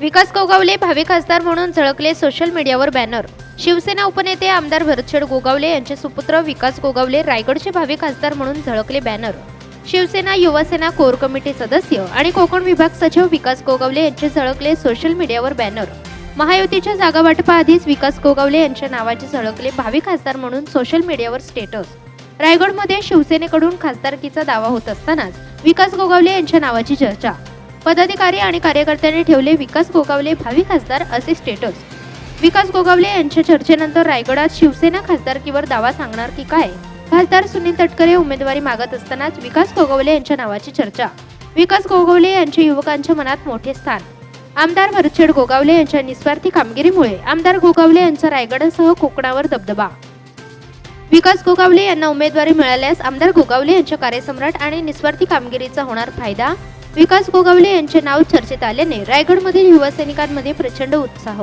विकास गोगावले भावी खासदार म्हणून झळकले सोशल मीडियावर बॅनर शिवसेना उपनेते आमदार भरतशेड गोगावले यांचे सुपुत्र विकास गोगावले रायगडचे भावी खासदार म्हणून झळकले banner Shivsena Yuvasena core committee सदस्य आणि कोकण विभाग सचिव विकास गोगावले यांचे झळकले सोशल मीडियावर बॅनर महायुतीच्या जागा वाटपाआधीच विकास गोगावले यांच्या नावाचे झळकले भावी खासदार म्हणून सोशल मीडियावर स्टेटस रायगडमध्ये शिवसेनेकडून खासदारकीचा दावा होत असतानाच विकास गोगावले यांच्या नावाची चर्चा. पदाधिकारी आणि कार्यकर्त्यांनी ठेवले विकास गोगावले भावी खासदार असे स्टेटस विकास गोगावले यांच्या चर्चेनंतर रायगडात शिवसेना खासदारकीवर दावा सांगणार की काय? खासदार सुनील तटकरे उमेदवारी मागत असतानाच विकास गोगावले यांच्या नावाची चर्चा. विकास गोगावले यांच्या युवकांच्या मनात मोठे स्थान. आमदार भरछेड गोगावले यांच्या निस्वार्थी कामगिरीमुळे आमदार गोगावले यांचा रायगडासह कोकणावर दबदबा. विकास गोगावले यांना उमेदवारी मिळाल्यास आमदार गोगावले यांच्या कार्यसम्राट आणि निस्वार्थी कामगिरीचा होणार फायदा? विकास गोगावले यांचे नाव चर्चेत आल्याने रायगडमधील युवा सैनिकांमध्ये प्रचंड उत्साह